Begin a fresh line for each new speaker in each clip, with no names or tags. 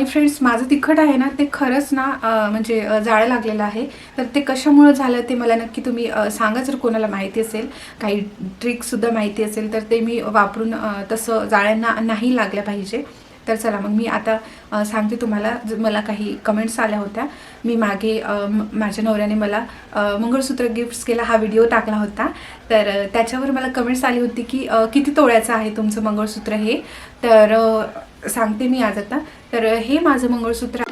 आणि फ्रेंड्स माझं तिखट आहे ना ते खरंच ना म्हणजे जाळं लागलेलं आहे. तर ते कशामुळं झालं ते मला नक्की तुम्ही सांगा जर कोणाला माहिती असेल. काही ट्रिकसुद्धा माहिती असेल तर ते मी वापरून तसं जाळ्यांना नाही लागल्या पाहिजे. तर चला मग मी आता सांगते तुम्हाला ज- मला काही कमेंट्स आल्या होत्या. मी मागे माझ्या नवऱ्याने मला मंगळसूत्र गिफ्ट्स केला हा व्हिडिओ टाकला होता. तर त्याच्यावर मला कमेंट्स आली होती की किती तोळ्याचं आहे तुमचं मंगळसूत्र हे? तर सांगते मी आज आता. तर हे माझं mangalsutra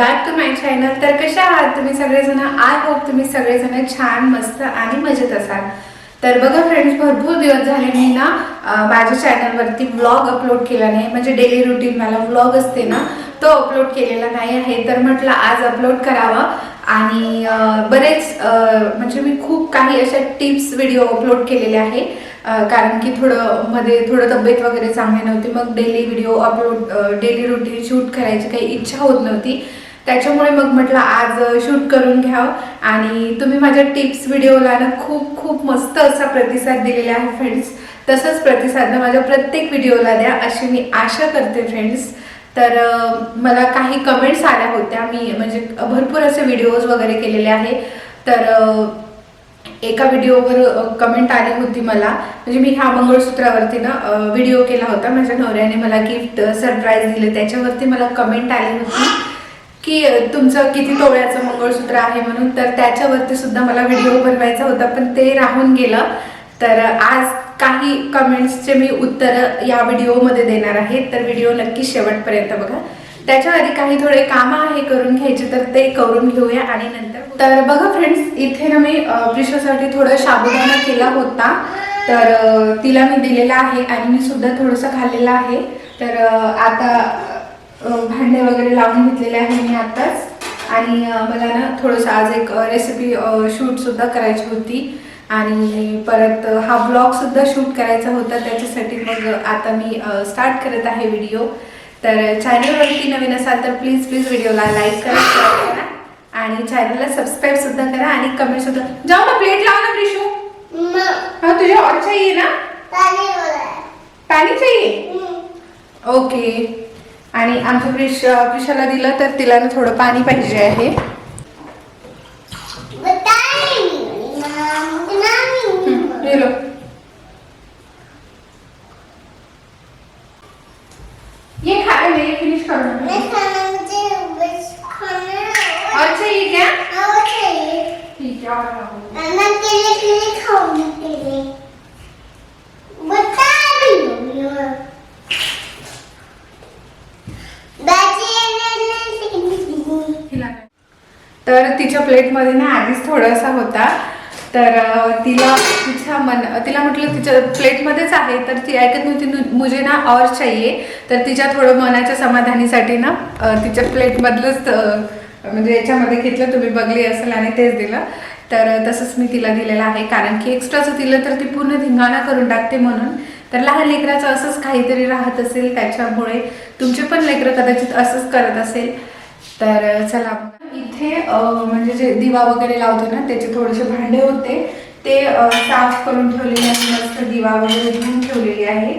back to my channel तर कशा आहात तुम्ही सगळेजण? आय होप तुम्ही सगळेजण छान मस्त आणि मजेत असाल. तर बघा फ्रेंड्स भरपूर दिवस झाले मी ना माझ्या चॅनलवरती व्लॉग अपलोड केला नाही. म्हणजे डेली रुटीन मला व्लॉग असते ना तो अपलोड केलेला नाही आहे. तर म्हटलं आज अपलोड करावा. आणि बरेच म्हणजे मी खूप काही अशा टिप्स व्हिडिओ अपलोड केलेले आहे. कारण की थोडं मध्ये थोडं तब्येत वगैरे चांगली नव्हती. मग daily video upload daily routine shoot करायची काही इच्छा होत नव्हती. त्याच्यामुळे मग म्हटलं आज शूट करून घ्यावं. आणि तुम्ही माझ्या टिप्स व्हिडिओला ना खूप खूप मस्त असा प्रतिसाद दिलेला आहे फ्रेंड्स तसंच प्रतिसाद ना माझ्या प्रत्येक व्हिडिओला द्या अशी मी आशा करते फ्रेंड्स तर मला काही कमेंट्स आल्या होत्या. मी म्हणजे भरपूर असे व्हिडिओज वगैरे केलेले आहे. तर एका व्हिडिओवर कमेंट आली होती मला. म्हणजे मी ह्या मंगळसूत्रावरती ना व्हिडिओ केला होता. माझ्या नवऱ्याने मला गिफ्ट सरप्राईज दिले. त्याच्यावरती मला कमेंट आली होती. की तुमचं किती तोळ्याचं मंगळसूत्र आहे म्हणून तर त्याच्यावरती सुद्धा मला व्हिडिओ बनवायचा होता पण ते राहून गेलं. तर आज काही कमेंट्सचे मी उत्तर या व्हिडिओमध्ये देणार आहे तर व्हिडिओ नक्की शेवटपर्यंत बघा. त्याच्या आधी काही थोडे कामं आहे करून घ्यायचे तर ते करून घेऊया आणि नंतर तर बघा फ्रेंड्स इथे ना मी प्रिशासाठी थोडं साबुदाणा केला होता. तर तिला मी दिलेला आहे आणि मी सुद्धा थोडंसं खाल्लेलं आहे. तर आता भांडे वगैरे लावून घेतलेले आहे मी आताच आणि मला ना थोडंसं आज एक रेसिपी शूट सुद्धा करायची होती. आणि परत हा ब्लॉग सुद्धा शूट करायचा होता. त्याच्यासाठी मग आता मी स्टार्ट करत आहे व्हिडिओ तर चॅनलवरती नवीन असाल तर प्लीज प्लीज व्हिडिओला लाईक करा share करा. आणि चॅनलला सबस्क्राईब सुद्धा करा आणि कमेंट सुद्धा जाऊ ना प्लेट लाव ना प्रिशू. हा तुझे और चाहिए ना? पाणी चाहिए ओके आणि आमच्या प्रिश प्रिशाला दिलं तर तिला ना थोडं पाणी पाहिजे आहे. हे लो. ये खा ले ये फिनिश कर लो और चाहिए क्या? ठीक है और लाओ। हिला काय? तर तिच्या प्लेटमध्ये ना आधीच थोडासा होता. तर तिला तिच्या मन तिला म्हटलं तिच्या प्लेटमध्येच आहे तर ती ऐकत नव्हती. "नु- मुझे ना और चाहिए. तर तिच्या थोडं मनाच्या समाधानीसाठी ना तिच्या प्लेटमधलंच म्हणजे याच्यामध्ये घेतलं. तुम्ही बघली असेल आणि तेच दिलं. तर तसंच मी तिला दिलेलं आहे. कारण की एक्स्ट्राचं दिलं तर ती पूर्ण धिंगाणा करून टाकते म्हणून. तर लहान लेकराचं असंच काहीतरी राहत असेल त्याच्यामुळे. तुमचे पण लेकरं कदाचित असंच करत असेल. तर चला. इथे म्हणजे जे दिवा वगैरे लावतो ना त्याचे थोडेसे भांडे होते. ते साफ करून ठेवलेले आहे मस्त दिवा वगैरे धुवून ठेवलेली आहे.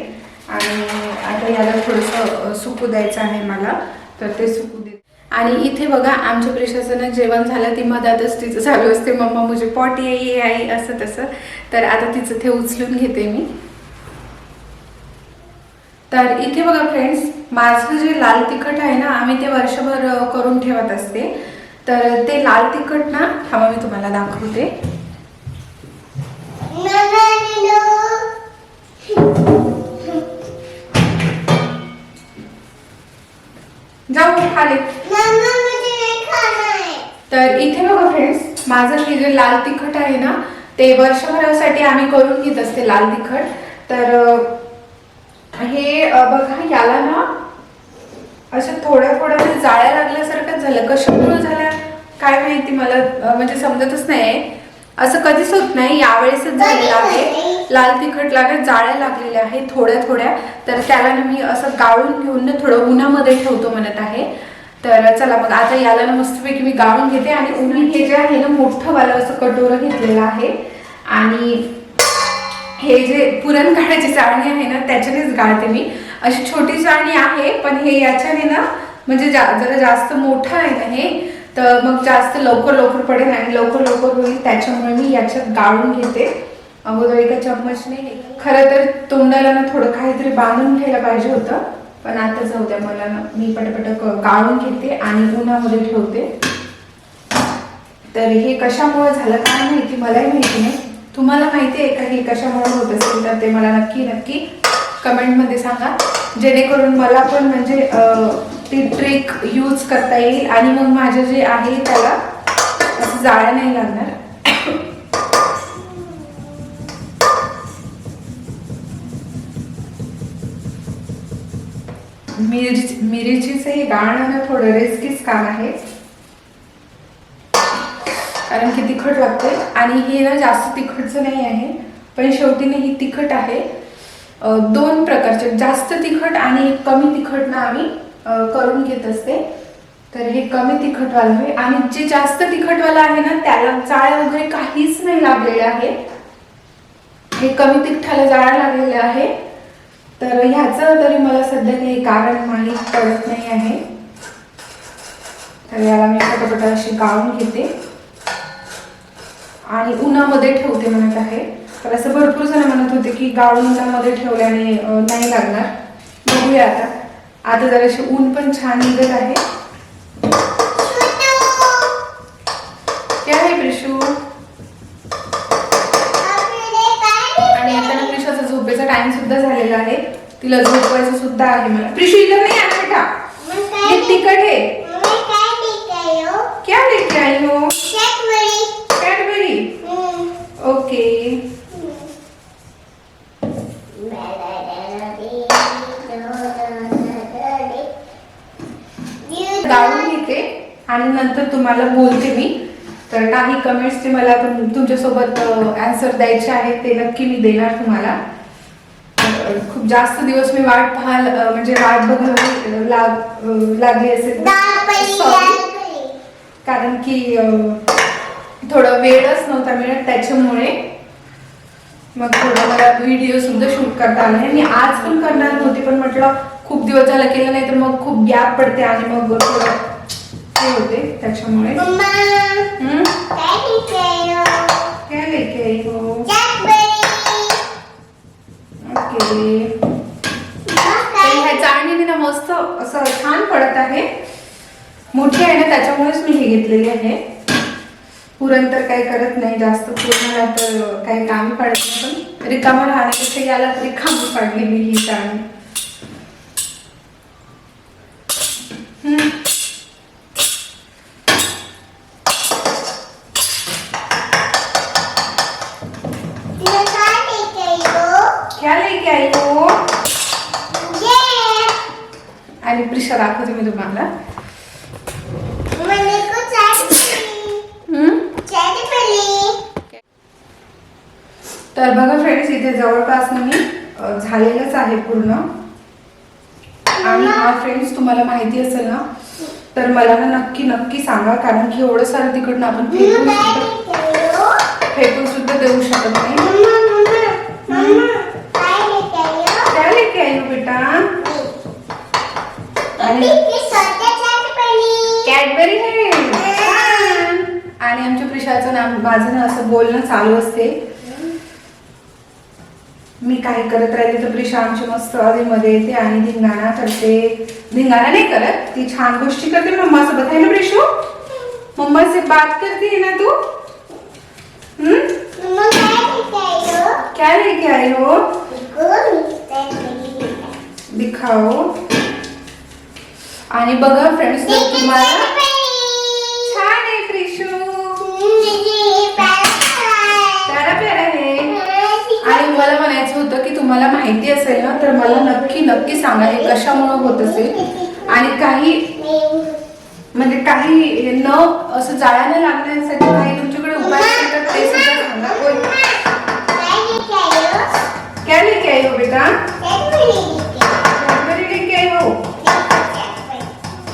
आणि आता याला थोडंसं सुकू द्यायचं आहे मला. तर ते सुकू दे. आणि इथे बघा आमच्या प्रशासनात जेवण झालं ती मधातच तिचं चालू असते. मम्मा मुझे पॉट ये ये आई असं तसं. तर आता तिचं ते उचलून घेते मी. तर इथे बघा फ्रेंड्स माझं जे लाल तिखट आहे ना आम्ही ते वर्षभर करून ठेवत असते. तर ते लाल तिखट ना थांबा मी तुम्हाला दाखवते. जाऊ खाले. तर इथे बघा फ्रेंड्स माझं हे जे लाल तिखट आहे ना ते वर्षभरासाठी आम्ही करून घेत असते लाल तिखट. तर हे बघा याला ना असं थोड्या थोड्या जाळ्या लागल्यासारखं झालं. कशामुळे झाल्या? काय माहिती मला म्हणजे समजतच नाही असं कधीच होत नाही. यावेळेसच झालेलं आहे. लाल तिखट लागत जाळ्या लागलेल्या आहेत थोड्या थोड्या. तर त्याला ना मी असं गाळून घेऊन ना थोडं उन्हामध्ये ठेवतो म्हणत आहे. तर चला मग आता याला ना मस्तपैकी मी गाळून घेते आणि उन्हा हे जे आहे ना मोठं वाला असं कटोरं घेतलेलं आहे. आणि हे जे पुरण काढायची चाळणी आहे ना त्याच्यानेच गाळते मी. अशी छोटी चाळणी आहे पण हे याच्याने ना म्हणजे जा- जरा जास्त मोठं आहे ना हे तर मग जास्त लवकर लवकर पडेल आणि लवकर लवकर होईल त्याच्यामुळे मी याच्यात गाळून घेते. अगोदर एका चम्मचने खरं तर तोंडाला ना थोडं काहीतरी बांधून घ्यायला पाहिजे होतं पण आता जाऊ द्या मला मी पटपट गाळून घेते आणि उन्हामध्ये ठेवते. तर हे कशामुळे झालं काय माहिती मलाही माहिती नाही. तुम्हाला माहिती आहे का हे कशामुळे होत असेल तर ते मला नक्की नक्की कमेंटमध्ये सांगा. जेणेकरून मला पण म्हणजे ती ट्रिक यूज करता येईल आणि मग माझं जे आहे त्याला असं जाळ्या नाही लागणार. मिरची मिरचीचं हे गाणं ना थोडं रिस्कीच काम आहे. कारण की तिखट लागते आणि हे ना जास्त तिखटचं नाही आहे पण शेवटी नाही ही तिखट आहे. दोन प्रकारचे जास्त तिखट आणि कमी तिखट ना आम्ही करून घेत असते. तर हे कमी तिखटवालं आहे. आणि जे जास्त तिखटवालं आहे ना त्याला जाळ्या वगैरे काहीच नाही लागलेलं आहे. हे कमी तिखटाला जाळ्या लागलेलं आहे. तर ह्याचं तरी मला सध्या काही कारण माहीत पडत नाही आहे. तर याला मी पटापट अशी गाळून घेते. आणि उन्हामध्ये ठेवते म्हणत आहे. तर असं भरपूर जण म्हणत होते की गाळून उन्हामध्ये ठेवल्याने नाही लागणार. बघूया आता. आता जराशी ऊन पण छान निघत आहे. काय आहे प्रिशू आणि आता ना प्रिशाचा झोपेचा टाइम सुद्धा झालेला आहे. तिला झोपवायचं सुद्धा आहे मला. प्रिशू इधर नाही आना बेटा ये तिखट है क्या लेके आई हो? कैडबरी ओके गाळून घेते आणि नंतर तुम्हाला बोलते मी. तर काही कमेंट्सचे मला तुम- तुमच्यासोबत आन्सर द्यायचे आहेत ते नक्की मी देणार तुम्हाला. खूप जास्त दिवस मी वाट पाहाल म्हणजे वाट बघावी लाग लागली असेल. कारण की थोडं वेळच नव्हता मिळत त्याच्यामुळे. मग थोडं मला व्हिडिओ सुद्धा शूट करता आला नाही. मी आज पण करणार नव्हती पण म्हटलं खूप दिवस झालं केलं नाही तर मग खूप गॅप पडते आणि मग थोडं हे होते त्याच्यामुळे? काय लेके ओके. ना मस्त असं छान पडत आहे. मोठी आहे ना त्याच्यामुळेच मी हे घेतलेली आहे. पुरण तर काही करत नाही जास्त पुरण तर काही काम पडत नाही. पण रिकामा राहण्यापेक्षा याला रिकामी पाडली मी ही चाळणी. हो आणि प्रिशा दाखवते मी तुम्हाला. हम्म? तर बघा फ्रेंड्स इथे जवळपास मी झालेलंच आहे पूर्ण. आणि हा फ्रेंड्स तुम्हाला माहिती असेल ना तर मला ना नक्की नक्की सांगा कारण की एवढं सारं तिकडनं आपण फेकून सुद्धा फेकून सुद्धा देऊ शकत नाही काय लेके आई हो बेटा आणि कॅडबरी. आणि आमच्या प्रिशाचं नाम माझं ना असं बोलणं चालू असते. मी काही करत राहिले तर प्रिशा आमची मस्त मध्ये येते आणि धिंगाणा करते. धिंगाणा नाही करत ती छान गोष्टी करते. मम्मा सोबत आहे ना प्रिशू? मम्मा से बात करती है ना तू? हम्म? क्या लेके आई हो? दिखाओ. आणि बघा फ्रेंड्स जर तुम्हाला छान आहे प्रिशू प्यारा प्यारा आहे. आणि मला म्हणायचं होतं की तुम्हाला माहिती असेल ना तर मला नक्की नक्की सांगा हे कशामुळे होत असेल. आणि काही म्हणजे काही न असं जाळ्यानं लागण्यासाठी काही तुमच्याकडे डबा असेल तर ते सुद्धा सांगा. ओय. क्या लेके आई हो बेटा?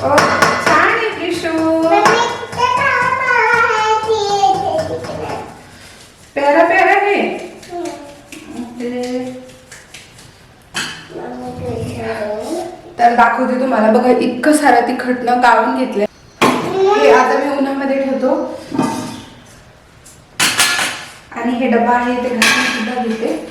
छान आहे प्रिशू प्यारा प्यारा आहे तर दाखवते तुम्हाला. बघा इतकं सारं तिखटनं गाळून घेतलं हे आता मी उन्हामध्ये ठेवतो. आणि हे डबा आहे ते घासून सुद्धा घेते.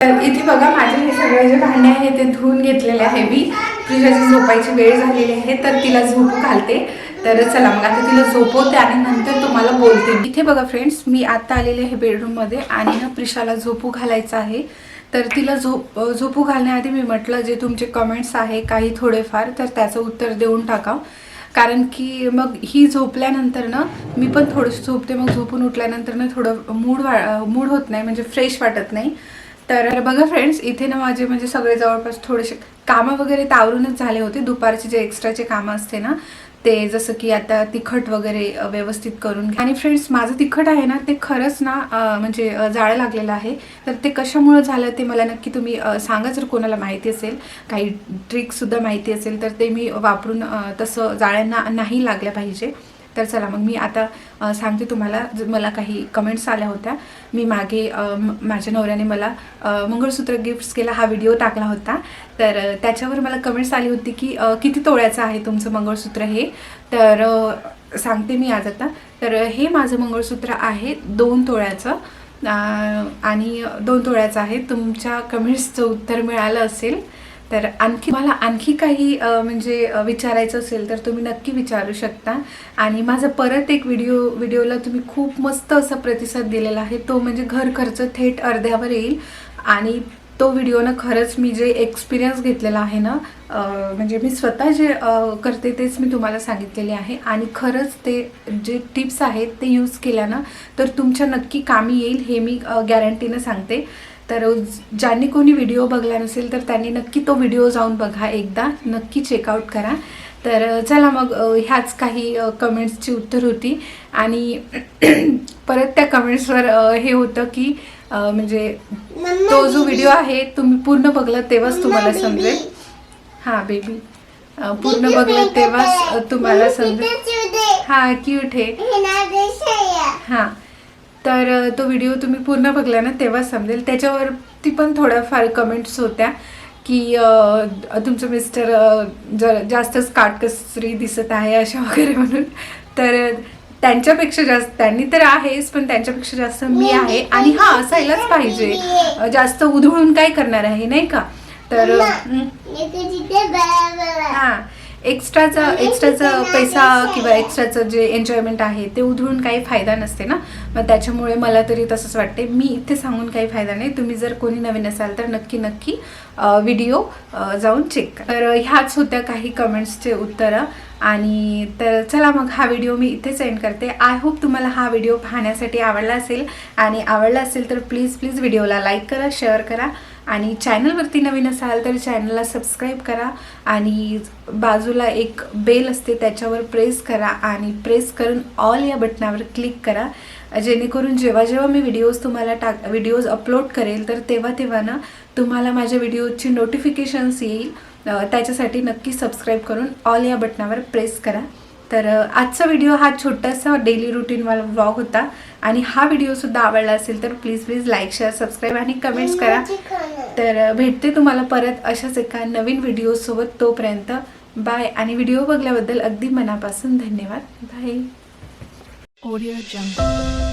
तर इथे बघा माझे हे सगळे जे भांडे आहे ते धुवून घेतलेले आहे मी. प्रिशाची झोपायची वेळ झालेली आहे तर तिला झोप घालते. तर चला मग आता तिला झोपवते आणि नंतर तुम्हाला बोलते इथे बघा फ्रेंड्स मी आता आलेले आहे बेडरूममध्ये आणि ना प्रिशाला झोपू घालायचं आहे. तर तिला झोप झोपू घालण्याआधी मी म्हटलं जे तुमचे कमेंट्स आहे काही थोडेफार तर त्याचं उत्तर देऊन टाका. कारण की मग ही झोपल्यानंतर ना मी पण थोडंसं झोपते. मग झोपून उठल्यानंतर ना थोडं मूड वा मूड होत नाही म्हणजे फ्रेश वाटत नाही. तर बघा फ्रेंड्स इथे ना माझे म्हणजे सगळे जवळपास थोडेसे कामं वगैरे तावरूनच झाले होते. दुपारचे जे एक्स्ट्राचे कामं असते ना ते जसं की आता तिखट वगैरे व्यवस्थित करून घ्या. आणि फ्रेंड्स माझं तिखट आहे ना ते खरंच ना म्हणजे जाळं लागलेलं आहे. तर ते कशामुळं झालं ते मला नक्की तुम्ही सांगा जर कोणाला माहिती असेल. काही ट्रिकसुद्धा माहिती असेल तर ते मी वापरून तसं जाळ्यांना नाही लागल्या पाहिजे. तर चला मग मी आता सांगते तुम्हाला मला काही कमेंट्स आल्या होत्या. मी मागे माझ्या नवऱ्याने मला मंगळसूत्र गिफ्ट्स केला हा व्हिडिओ टाकला होता. तर त्याच्यावर मला कमेंट्स आली होती की किती तोळ्याचं आहे तुमचं मंगळसूत्र हे? तर सांगते मी आज आता. तर हे माझं मंगळसूत्र आहे दोन तोळ्याचं. आणि दोन तोळ्याचं आहे. तुमच्या कमेंट्सचं उत्तर मिळालं असेल तर आणखी मला आणखी काही म्हणजे विचारायचं असेल तर तुम्ही नक्की विचारू शकता. आणि माझा परत एक व्हिडिओ व्हिडिओला तुम्ही खूप मस्त असा प्रतिसाद दिलेला आहे. तो म्हणजे घर खर्च थेट अर्ध्यावर येईल. आणि तो व्हिडिओनं खरंच मी जे एक्सपिरियन्स घेतलेला आहे ना म्हणजे मी स्वतः जे करते तेच मी तुम्हाला सांगितलेले आहे. आणि खरंच ते जे टिप्स आहेत ते यूज केल्यानं तर तुमच्या नक्की कामी येईल हे मी गॅरंटीनं सांगते. तर ज्यांनी कोणी व्हिडिओ बघला नसेल तर त्यांनी नक्की तो व्हिडिओ जाऊन बघा एकदा. नक्की चेकआउट करा. तर चला मग ह्याच काही कमेंट्सची उत्तर होती. आणि परत त्या कमेंट्सवर हे होतं की म्हणजे तो जो व्हिडिओ आहे तुम्ही पूर्ण बघला तेव्हाच तुम्हाला समजेल. हां बेबी पूर्ण बघलं तेव्हाच तुम्हाला समजेल. हां क्यूट आहे. हां. तर तो व्हिडिओ तुम्ही पूर्ण बघला ना तेव्हा समजेल. त्याच्यावरती पण थोड्याफार कमेंट्स होत्या की तुमचं मिस्टर जर जास्तच काटकसरी दिसत आहे अशा वगैरे म्हणून. तर त्यांच्यापेक्षा जास्त त्यांनी तर आहेच पण त्यांच्यापेक्षा जास्त मी आहे. आणि हा असायलाच पाहिजे. जास्त उधळून काय करणार आहे नाही का? तर हं. एक्स्ट्राचा एक्स्ट्राचा पैसा किंवा एक्स्ट्राचं जे एन्जॉयमेंट आहे ते उधळून काही फायदा नसते ना? मग त्याच्यामुळे मला तरी तसंच वाटते. मी इथे सांगून काही फायदा नाही. तुम्ही जर कोणी नवीन असाल तर नक्की नक्की व्हिडिओ जाऊन चेक करा. तर ह्याच होत्या काही कमेंट्सचे उत्तरं. आणि तर चला मग हा व्हिडिओ मी इथेच एंड करते. आय होप तुम्हाला हा व्हिडिओ पाहण्यासाठी आवडला असेल. आणि आवडला असेल तर प्लीज प्लीज व्हिडिओला लाईक करा शेअर करा. आणि चॅनलवरती नवीन असाल तर चॅनलला सबस्क्राईब करा. आणि बाजूला एक बेल असते त्याच्यावर प्रेस करा आणि प्रेस करून ऑल या बटनावर क्लिक करा. जेणेकरून जेव्हा जेव्हा मी व्हिडिओज तुम्हाला टाक व्हिडिओज अपलोड करेल तर तेव्हा तेव्हा ना तुम्हाला माझ्या व्हिडिओची नोटिफिकेशन्स येईल. त्याच्यासाठी नक्की सबस्क्राईब करून ऑल या बटनावर प्रेस करा. तर आजचा व्हिडिओ हा छोटासा डेली रुटीनवाला व्लॉग होता आणि हा व्हिडिओसुद्धा आवडला असेल तर please please like share subscribe आणि कमेंट्स करा. तर भेटते तुम्हाला परत अशाच एका नवीन व्हिडिओसोबत तोपर्यंत. बाय आणि व्हिडिओ बघल्याबद्दल अगदी मनापासून धन्यवाद. Bye
Audio Jungle.